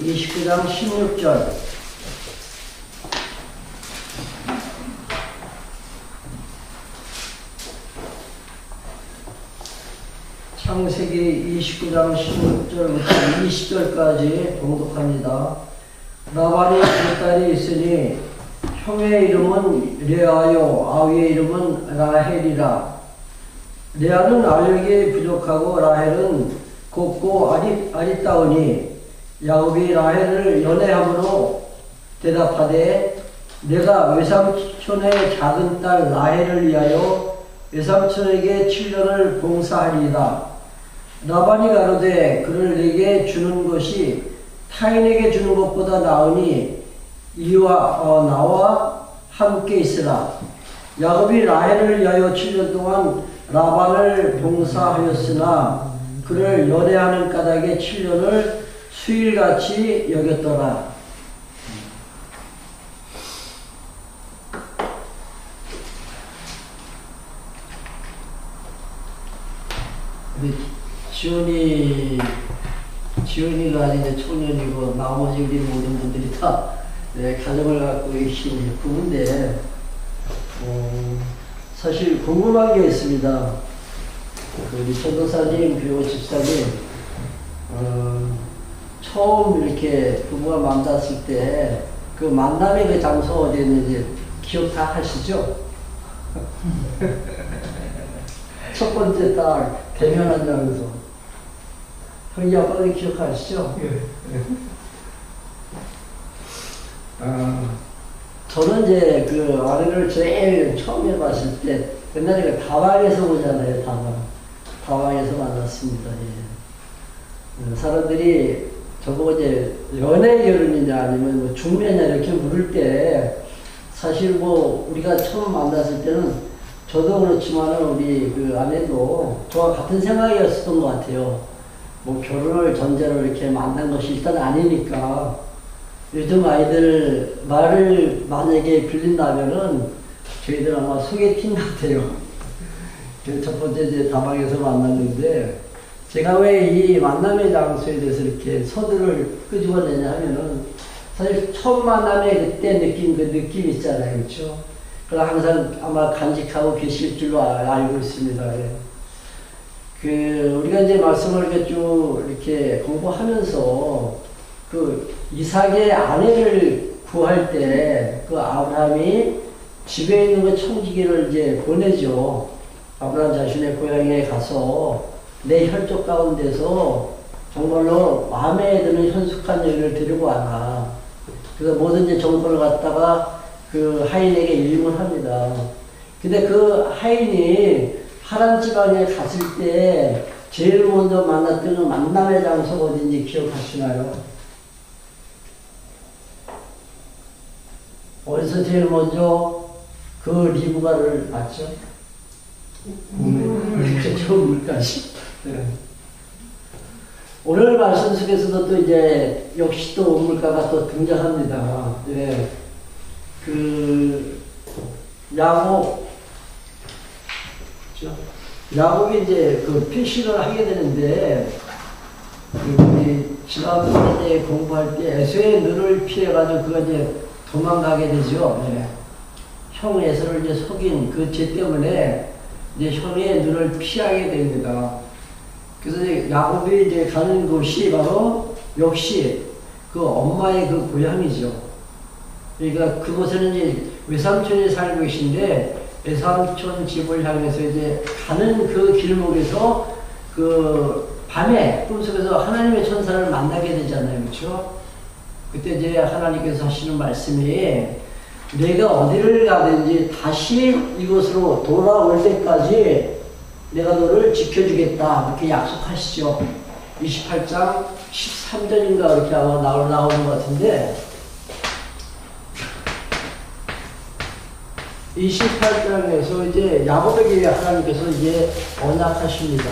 29장 16절. 창세기 29장 16절부터 20절까지 봉독합니다. 라반이 두 딸이 있으니 형의 이름은 레아요 아위의 이름은 라헬이라. 레아는 알력이 부족하고 라헬은 곱고 아리, 아리따우니 야곱이 라헬을 연애함으로 대답하되 내가 외삼촌의 작은 딸 라헬을 위하여 외삼촌에게 7년을 봉사하리이다. 라반이 가로되 그를 내게 주는 것이 타인에게 주는 것보다 나으니 이와 어, 나와 함께 있으라. 야곱이 라헬을 위하여 7년 동안 라반을 봉사하였으나 그를 연애하는 까닭에 7년을 수일같이 여겼더라. 우리 지훈이 지훈이가 이제 청년이고 나머지 우리 모든 분들이 다 네, 가정을 갖고 계신 부부인데 어, 사실 궁금한 게 있습니다. 그 우리 전도사님 그리고 집사님 어, 처음 이렇게 부부가 만났을 때 그 만남의 그 장소 어디였는지 기억 다 하시죠? 첫 번째 딸 대면한 장소 형이 아빠는 기억하시죠? 아, 저는 이제 그 아내를 제일 처음 해봤을 때 옛날에 그 다방에서 보잖아요 다방 다방에서 만났습니다 예. 어, 사람들이 저보고 이제 연애 결혼이냐 아니면 뭐 중매냐 이렇게 물을 때 사실 뭐 우리가 처음 만났을 때는 저도 그렇지만 우리 그 아내도 저와 같은 생각이었었던 것 같아요. 뭐 결혼을 전제로 이렇게 만난 것이 일단 아니니까 요즘 아이들 말을 만약에 빌린다면은 저희들 아마 소개팅 같아요. 그첫 번째 이제 다방에서 만났는데 제가 왜 이 만남의 장소에 대해서 이렇게 서두를 끄집어내냐 하면은 사실 처음 만남에 그때 느낀 그 느낌 있잖아요. 그렇죠? 그걸 항상 아마 간직하고 계실 줄로 아- 알고 있습니다. 예. 그 우리가 이제 말씀을 이렇게 쭉 이렇게 공부하면서 그 이삭의 아내를 구할 때 그 아브라함이 집에 있는 그 청지기를 이제 보내죠. 아브라함 자신의 고향에 가서 내 혈족 가운데서 정말로 마음에 드는 현숙한 여인을 데리고 와라. 그래서 뭐든지 정보를 갖다가 그 하인에게 일문합니다. 근데 그 하인이 하란 지방에 갔을 때 제일 먼저 만났던 그 만남의 장소가 어딘지 기억하시나요? 어디서 제일 먼저 그 리브가를 봤죠? 그렇죠. 물까지. 네. 오늘 말씀 속에서도 또 이제 역시 또 우물가가 또 등장합니다. 예. 그 야곱? 야곱이 이제 그 피신을 하게 되는데 그 우리 지난번에 공부할 때 에서의 눈을 피해가지고 그가 이제 도망가게 되죠. 예. 형 에서를 이제 속인 그 죄 때문에 이제 형의 눈을 피하게 됩니다. 그래서 야곱이 이제 가는 곳이 바로 역시 그 엄마의 그 고향이죠. 그러니까 그곳에는 이제 외삼촌이 살고 계신데 외삼촌 집을 향해서 이제 가는 그 길목에서 그 밤에 꿈속에서 하나님의 천사를 만나게 되잖아요. 그렇죠? 그때 이제 하나님께서 하시는 말씀이 내가 어디를 가든지 다시 이곳으로 돌아올 때까지 내가 너를 지켜주겠다. 이렇게 약속하시죠. 28장 13절인가 이렇게 아마 나오는 것 같은데 28장에서 이제 야곱에게 하나님께서 이제 언약하십니다.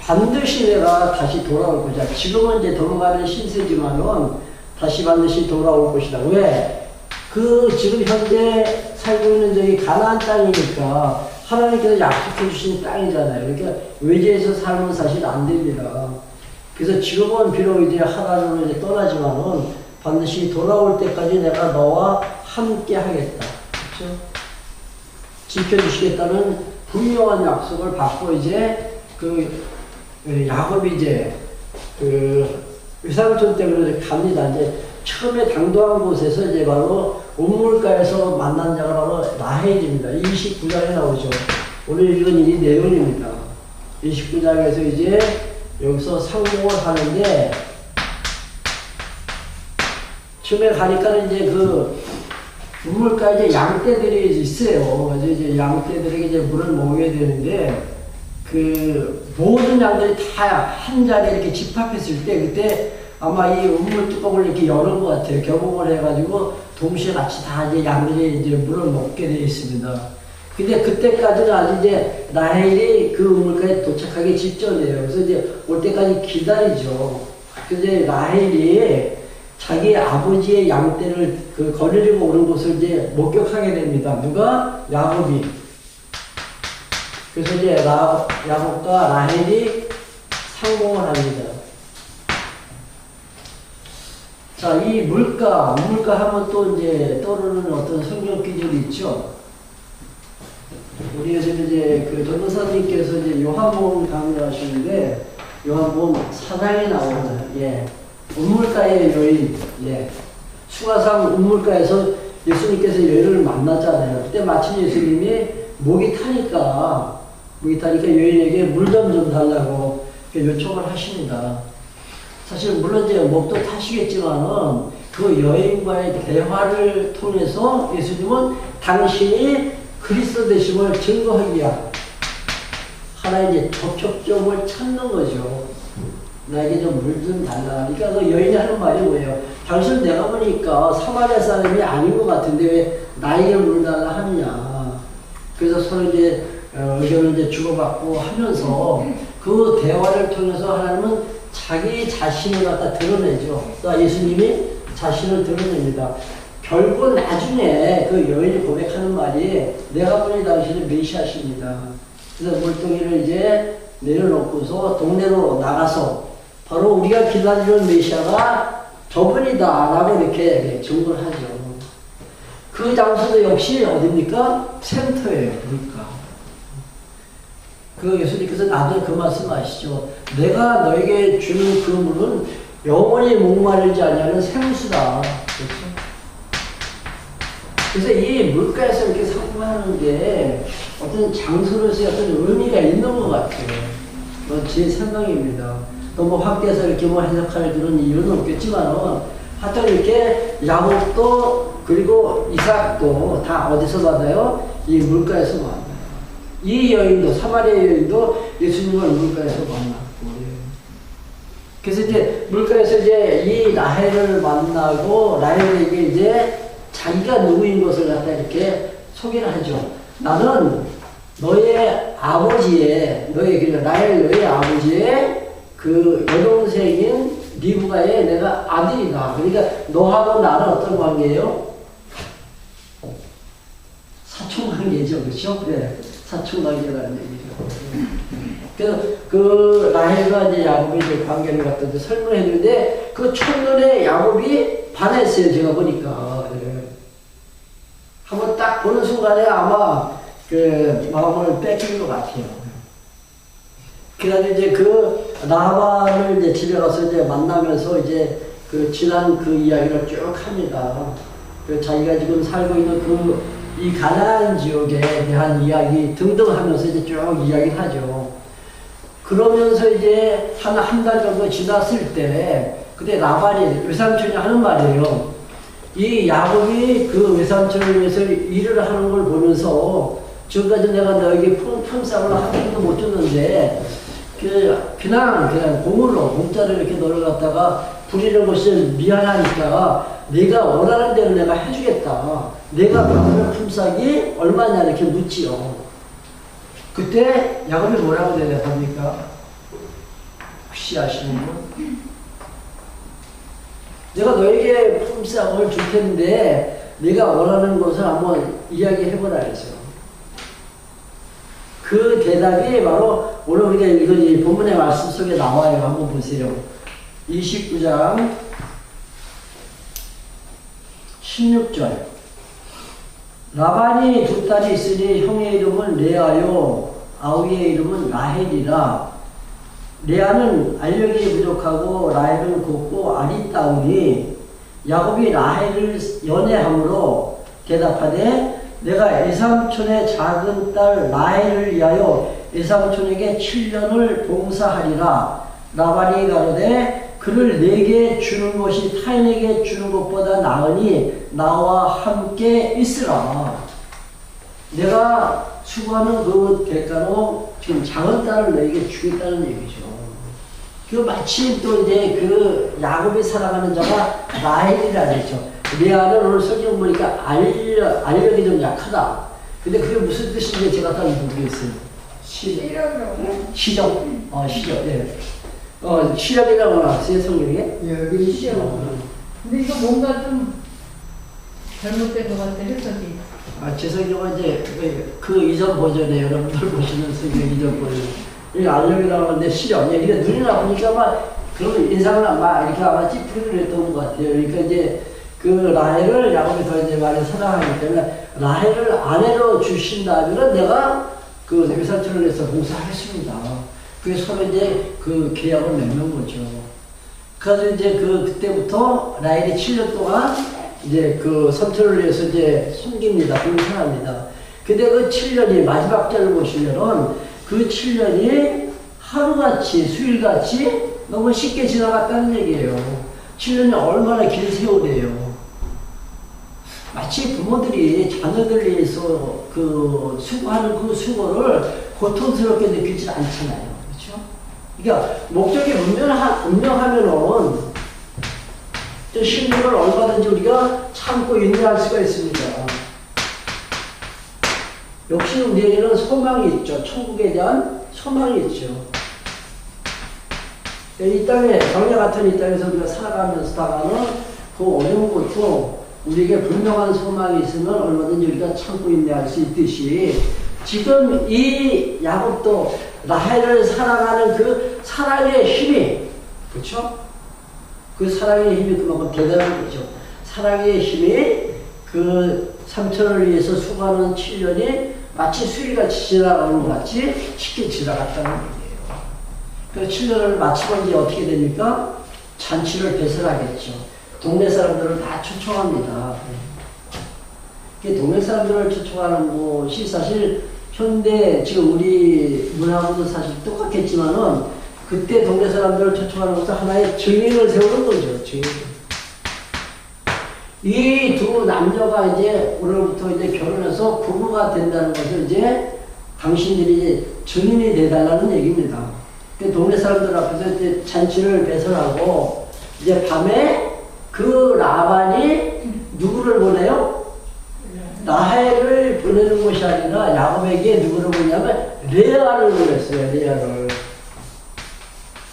반드시 내가 다시 돌아올 것이다. 지금은 이제 도망가는 신세지만은 다시 반드시 돌아올 것이다. 왜? 그 지금 현재 살고 있는 저기 가나안 땅이니까 하나님께서 약속해 주신 땅이잖아요. 그러니까 외지에서 살면 사실 안 됩니다. 그래서 지금은 비록 이제 하나님으로 이제 떠나지만은 반드시 돌아올 때까지 내가 너와 함께 하겠다. 그렇죠? 지켜주시겠다는 분명한 약속을 받고 이제 그 야곱이 이제 그 위상촌 때문에 갑니다. 이제 처음에 당도한 곳에서 이제 바로 온물가에서 만난 라헬입니다. 29장에 나오죠. 오늘 읽은 이 내용입니다. 29장에서 이제 여기서 상봉을 하는데 처음에 가니까는 이제 그 우물가에 이제 양떼들이 있어요. 이제 양떼들에게 이제 물을 먹여야 되는데 그 모든 양들이 다 한 자리에 이렇게 집합했을 때 그때 아마 이 우물 뚜껑을 이렇게 여는 것 같아요. 개봉을 해가지고 동시에 같이 다 이제 양들이 이제 물을 먹게 되어 있습니다. 근데 그때까지는 아직 이제 라헬이 그 우물가에 도착하기 직전이에요. 그래서 이제 올 때까지 기다리죠. 근데 라헬이 자기 아버지의 양떼를 그 거느리고 오는 곳을 이제 목격하게 됩니다. 누가? 야곱이. 그래서 이제 라, 야곱과 라헬이 상봉을 합니다. 자, 이 물가, 물가 하면 또 이제 떠오르는 어떤 성경 기준이 있죠. 우리 요즘 이제 그 전도사님께서 이제 요한복음 강의하시는데 요한복음 사장에 나오는 예 우물가의 여인 예 수가상 우물가에서 예수님께서 여인을 만났잖아요. 그때 마침 예수님이 목이 타니까 목이 타니까 여인에게 물 좀 좀 달라고 요청을 하십니다. 사실 물론 이제 목도 타시겠지만은 그 여인과의 대화를 통해서 예수님은 당신이 그리스도 되심을 증거하기 위한 하나의 이제 접촉점을 찾는 거죠. 나에게 좀 물 좀 달라. 그러니까 그 여인이 하는 말이 뭐예요? 당신 내가 보니까 사마리아 사람이 아닌 것 같은데 왜 나에게 물 달라 하느냐. 그래서 서로 이제 어, 의견을 이제 주고받고 하면서 그 대화를 통해서 하나님은 자기 자신을 갖다 드러내죠. 또 예수님이 자신을 드러냅니다. 결국 나중에 그 여인이 고백하는 말이 내가 보니 당신은 메시아십니다. 그래서 물동이를 이제 내려놓고서 동네로 나가서 바로 우리가 기다리는 메시아가 저분이다 라고 이렇게 증거를 하죠. 그 장소도 역시 어딥니까? 센터예요. 그러니까. 그 예수님께서 나중에 그 말씀 하시죠. 내가 너에게 주는 그 물은 영원히 목마르지 않냐는 생수다. 그렇죠? 그래서 이 물가에서 이렇게 상품하는 게 어떤 장소로서의 어떤 의미가 있는 것 같아요. 뭐제 생각입니다. 너무 확대해서 이렇게 뭐 해석할 그런 이유는 없겠지만은 하여튼 이렇게 야곱도 그리고 이삭도 다 어디서 만나요? 이 물가에서 만나요. 이 여인도 사마리아 여인도 예수님을 물가에서 만났고 예. 그래서 이제 물가에서 이제 이 라헬을 만나고 라헬에게 이제 자기가 누구인 것을 갖다 이렇게 소개를 하죠. 나는 너의 아버지의, 너의, 그 라헬 너의 아버지의 그 여동생인 리브가의 내가 아들이다. 그러니까 너하고 나는 어떤 관계예요? 사촌 관계죠. 그렇죠? 그래. 사촌 관계라는 얘기죠. 그래서 그 라헬과 이제 야곱의 이제 관계를 갖다 이제 설명해 주는데 그 첫눈에 야곱이 반했어요. 제가 보니까. 예. 한번 딱 보는 순간에 아마 그 마음을 뺏긴 것 같아요. 그다음에 이제 그 나만을 이제 집에 가서 이제 만나면서 이제 그 지난 그 이야기를 쭉 합니다. 그 자기가 지금 살고 있는 그 이 가나안 지역에 대한 이야기 등등 하면서 이제 쭉 이야기를 하죠. 그러면서 이제 한 한 달 정도 지났을 때 그때 라반이 외삼촌이 하는 말이에요. 이 야곱이 그 외삼촌을 위해서 일을 하는 걸 보면서 지금까지 내가 너에게 품, 품삯을 한 번도 못 줬는데 그 그냥 그냥 공으로 공짜로 이렇게 너를 갖다가 부리는 것이 미안하니까 내가 원하는 대로 내가 해주겠다. 내가 받는 품삯이 얼마냐 이렇게 묻지요. 그때 야곱이 뭐라고 대답합니까? 혹시 아시는 분? 내가 너에게 품삯을 줄 텐데 네가 원하는 것을 한번 이야기해보라 했어요. 그 대답이 바로 오늘 우리가 읽은 이 본문의 말씀 속에 나와요. 한번 보세요. 29장 16절. 라반이 두 딸이 있으니 형의 이름은 레아요, 아우의 이름은 라헬이라. 레아는 알력이 부족하고 라헬은 곱고 아리따우니 야곱이 라헬을 연애함으로 대답하되 내가 에삼촌의 작은 딸 라헬을 위하여 에삼촌에게 7년을 봉사하리라. 라반이 가로되 그를 내게 주는 것이 타인에게 주는 것보다 나으니 나와 함께 있으라. 내가 수고하는 그 대가로 지금 작은 딸을 너에게 주겠다는 얘기죠. 그 마침 또 이제 그 야곱이 사랑하는 자가 라헬이라 그랬죠. 레아는 오늘 설명 보니까 알력, 알력이 좀 약하다. 근데 그게 무슨 뜻인지 제가 딱 모르겠어요. 시, 이러려고 시적, 어, 시적, 예. 어, 시력이라고 나왔어요, 성경에? 여기 시험. 어, 근데 이거 뭔가 좀 잘못된 것 같아 해석이. 아, 제 성경은 이제 그- 그 이전 버전에 여러분들 보시는 성경 이전 버전. 이 알력이라고 하는데 시력. 예, 이게 눈이 나쁘니까 막 그런 인상을 막 이렇게 아마 찌푸리를 했던 것 같아요. 그러니까 이제 그 라헬을 야곱이 더 이제 많이 사랑하기 때문에 라헬을 아내로 주신다면 내가 그 외삼촌을 해서 봉사하겠습니다. 그게 서로 이제 그 계약을 맺는 거죠. 그래서 이제 그 그때부터 라헬이 7년 동안 이제 그 삼촌을 위해서 이제 숨깁니다. 봉사합니다. 근데 그 7년이 마지막 절을 보시면은 그 7년이 하루같이 수일같이 너무 쉽게 지나갔다는 얘기예요. 7년이 얼마나 긴 세월이에요. 마치 부모들이 자녀들 위해서 그 수고하는 그 수고를 고통스럽게 느끼지 않잖아요. 그러니까 목적이 분명하, 분명하면은 또 신뢰를 얼마든지 우리가 참고 인내할 수가 있습니다. 역시 우리에게는 소망이 있죠. 천국에 대한 소망이 있죠. 이 땅에, 광야 같은 이 땅에서 우리가 살아가면서다가는 그 어려운 것도 우리에게 분명한 소망이 있으면 얼마든지 우리가 참고 인내할 수 있듯이 지금 이 야곱도 라헬을 사랑하는 그 사랑의 힘이, 그렇죠? 그 사랑의 힘이 그만큼 대단한 거죠. 사랑의 힘이 그 삼천을 위해서 수고하는 7년이 마치 수일같이 지나가는 것 같이 쉽게 지나갔다는 얘기예요. 그 7년을 마치고 이제 어떻게 됩니까? 잔치를 배설하겠죠. 동네 사람들을 다 초청합니다. 그 동네 사람들을 초청하는 것이 사실 현대 지금 우리 문화하고도 사실 똑같겠지만은 그때 동네 사람들을 초청하는 것은 하나의 증인을 세우는 거죠. 증인. 이 두 남녀가 이제 오늘부터 이제 결혼해서 부부가 된다는 것을 이제 당신들이 이제 증인이 돼달라는 얘기입니다. 그 동네 사람들 앞에서 이제 잔치를 배설하고 이제 밤에 그 라반이 누구를 보내요? 라헬을 보내는 것이 아니라 야곱에게 누구를 보냐면 레아를 보냈어요. 레아를.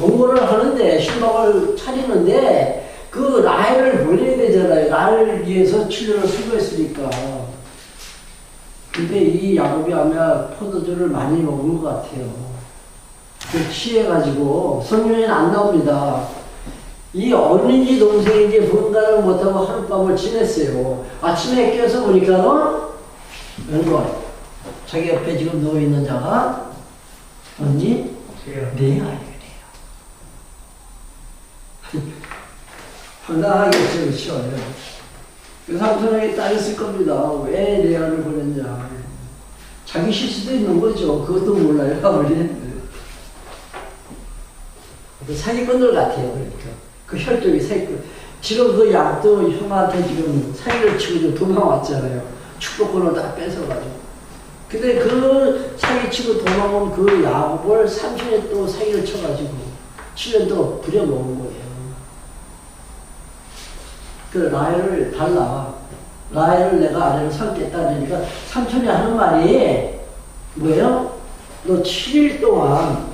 동거를 하는데 신방을 차리는데 그 라헬을 보내야 되잖아요. 나를 위해서 치료를 수고했으니까. 근데 이 야곱이 아마 포도주를 많이 먹은 것 같아요. 그 취해가지고 성경에는 안 나옵니다. 이 언니인지 동생인지 분간을 못하고 하룻밤을 지냈어요. 아침에 깨어서 보니까는 왼손 자기 옆에 지금 누워있는 자가 언니 레아예 요. 황당하겠죠, 그렇죠? 그 삼손에게 따졌을 겁니다. 왜 레아를 보냈냐. 자기 실수도 있는 거죠. 그것도 몰라요, 아무리. 그 사기꾼들 같아요, 그러니까. 그 혈족이 사기꾼. 지금 그 약도 형한테 지금 사기를 치고 좀 도망왔잖아요. 축복권을 다 뺏어가지고. 근데 그 사기치고 도망온 그 야곱을 삼촌에 또 사기를 쳐가지고 7년 동안 부려먹은 거예요. 그 라헬을 달라. 라헬을 내가 아래로 삼겠다. 그러니까 삼촌이 하는 말이 뭐예요? 너 7일 동안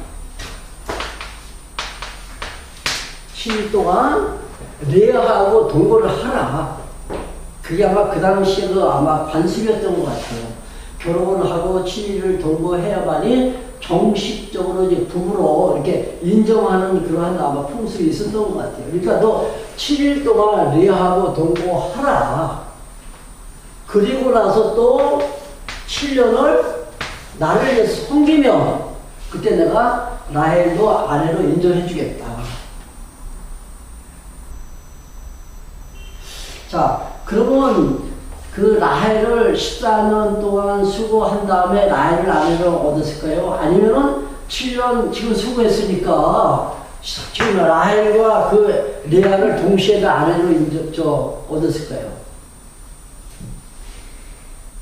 7일 동안 레아하고 동거를 하라. 그게 아마 그 당시에 그 아마 관습이었던 것 같아요. 결혼을 하고 7일을 동거해야만이 정식적으로 이제 부부로 이렇게 인정하는 그러한 아마 풍습이 있었던 것 같아요. 그러니까 너 7일 동안 리하고 동거하라. 그리고 나서 또 7년을 나를 위해 섬기면 그때 내가 라헬도 아내로 인정해 주겠다. 자, 그러면 그 라헬을 14년 동안 수고한 다음에 라헬을 아내로 얻었을까요? 아니면은 7년 지금 수고했으니까 지금 라헬과 그 레아를 동시에 다 아내로 인정, 저, 얻었을까요?